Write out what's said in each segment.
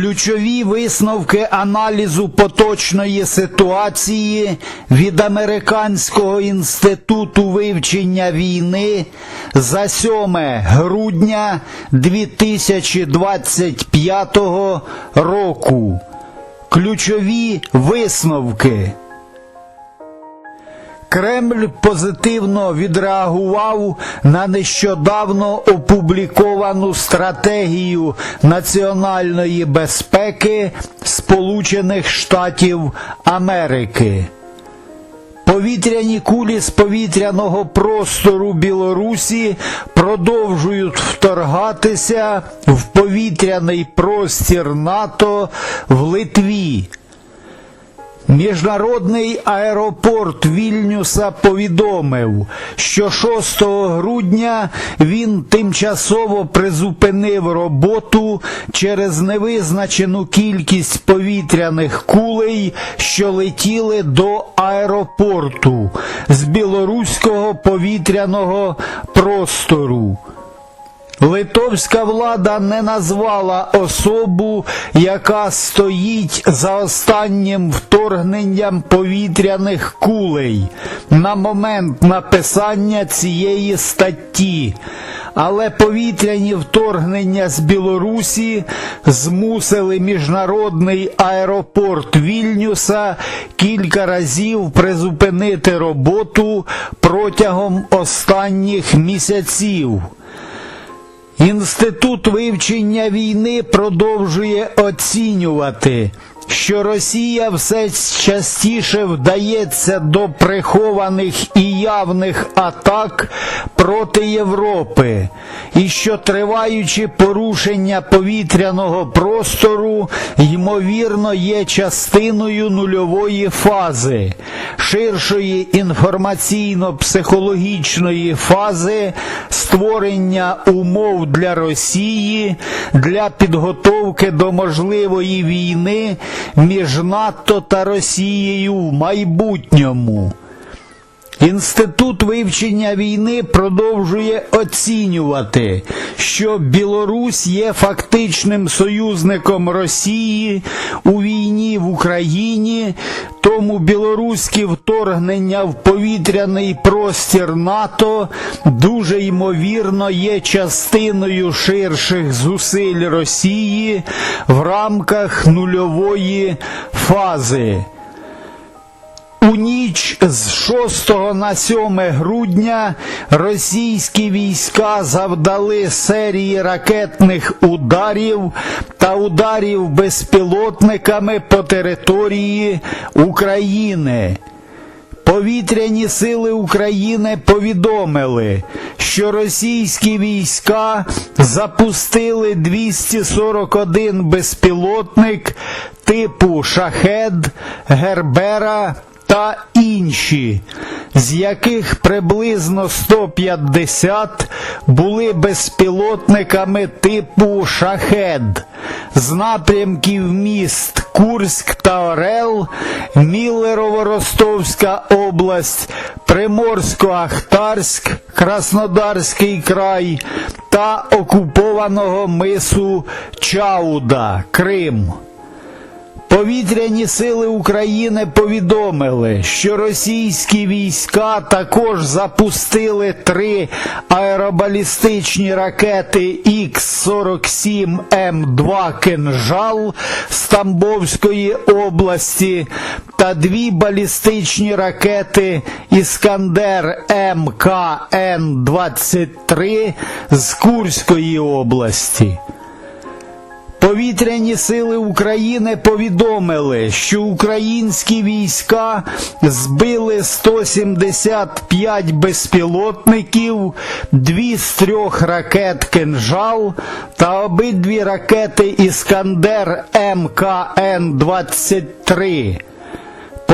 Ключові висновки аналізу поточної ситуації від Американського інституту вивчення війни за 7 грудня 2025 року. Ключові висновки. Кремль позитивно відреагував на нещодавно опубліковану стратегію національної безпеки Сполучених Штатів Америки. Повітряні кулі з повітряного простору Білорусі продовжують вторгатися в повітряний простір НАТО в Литві. Міжнародний аеропорт Вільнюса повідомив, що 6 грудня він тимчасово призупинив роботу через невизначену кількість повітряних кулей, що летіли до аеропорту з білоруського повітряного простору. Литовська влада не назвала особу, яка стоїть за останнім вторгненням повітряних кулей на момент написання цієї статті. Але повітряні вторгнення з Білорусі змусили міжнародний аеропорт Вільнюса кілька разів призупинити роботу протягом останніх місяців. Інститут вивчення війни продовжує оцінювати, що Росія все частіше вдається до прихованих і явних атак проти Європи, і що триваючі порушення повітряного простору ймовірно є частиною нульової фази, ширшої інформаційно-психологічної фази створення умов для Росії для підготовки до можливої війни між НАТО та Росією в майбутньому. Інститут вивчення війни продовжує оцінювати, що Білорусь є фактичним союзником Росії у війні в Україні, тому білоруські вторгнення в повітряний простір НАТО дуже ймовірно є частиною ширших зусиль Росії в рамках нульової фази. У ніч з 6 на 7 грудня російські війська завдали серії ракетних ударів та ударів безпілотниками по території України. Повітряні сили України повідомили, що російські війська запустили 241 безпілотник типу Шахед, Гербера та інші, з яких приблизно 150 були безпілотниками типу Шахед з напрямків міст Курськ та Орел, Міллерово-Ростовська область, Приморсько-Ахтарськ, Краснодарський край та окупованого мису Чауда, Крим. Повітряні сили України повідомили, що російські війська також запустили три аеробалістичні ракети Х-47М2 «Кинжал» з Тамбовської області та дві балістичні ракети Іскандер МКН-23 з Курської області. Повітряні сили України повідомили, що українські війська збили 175 безпілотників, дві з трьох ракет «Кинжал» та обидві ракети Іскандер МКН-23.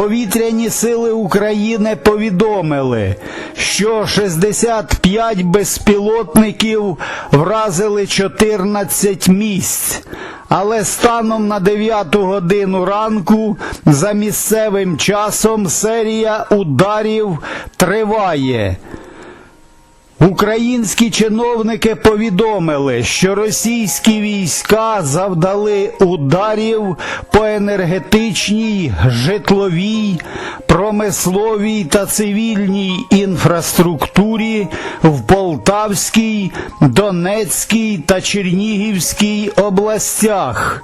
Повітряні сили України повідомили, що 65 безпілотників вразили 14 місць, але станом на 9 годину ранку за місцевим часом серія ударів триває. Українські чиновники повідомили, що російські війська завдали ударів по енергетичній, житловій, промисловій та цивільній інфраструктурі в Полтавській, Донецькій та Чернігівській областях.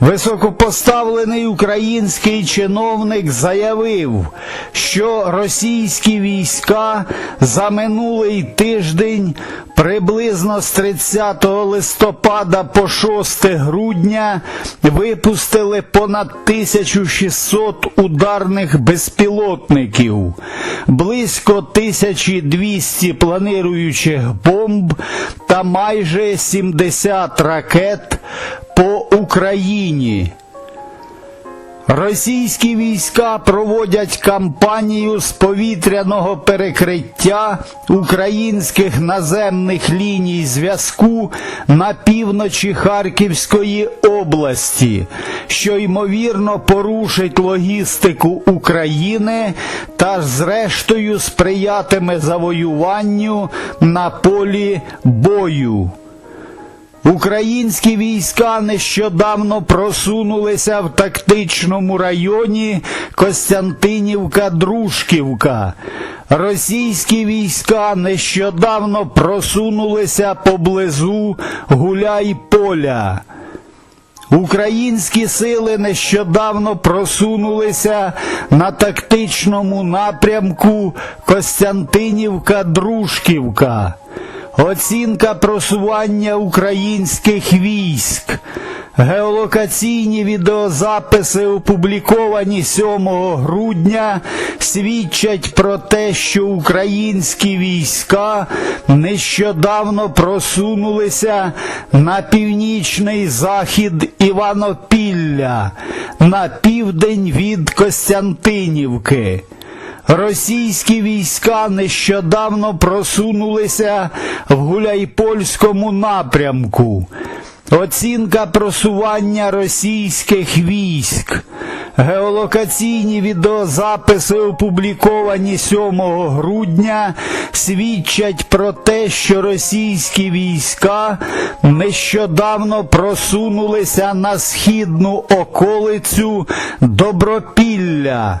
Високопоставлений український чиновник заявив, що російські війська за минулий тиждень приблизно з 30 листопада по 6 грудня випустили понад 1600 ударних безпілотників, близько 1200 планируючих бомб та майже 70 ракет по Україні. Російські війська проводять кампанію з повітряного перекриття українських наземних ліній зв'язку на півночі Харківської області, що ймовірно порушить логістику України та зрештою сприятиме завоюванню на полі бою. Українські війська нещодавно просунулися в тактичному районі Костянтинівка-Дружківка. Російські війська нещодавно просунулися поблизу Гуляй-Поля. Українські сили нещодавно просунулися на тактичному напрямку Костянтинівка-Дружківка. Оцінка просування українських військ. Геолокаційні відеозаписи, опубліковані 7 грудня, свідчать про те, що українські війська нещодавно просунулися на північний захід Іванопілля, на південь від Костянтинівки. Російські війська нещодавно просунулися в Гуляйпольському напрямку. Оцінка просування російських військ. Геолокаційні відеозаписи, опубліковані 7 грудня, свідчать про те, що російські війська нещодавно просунулися на східну околицю Добропілля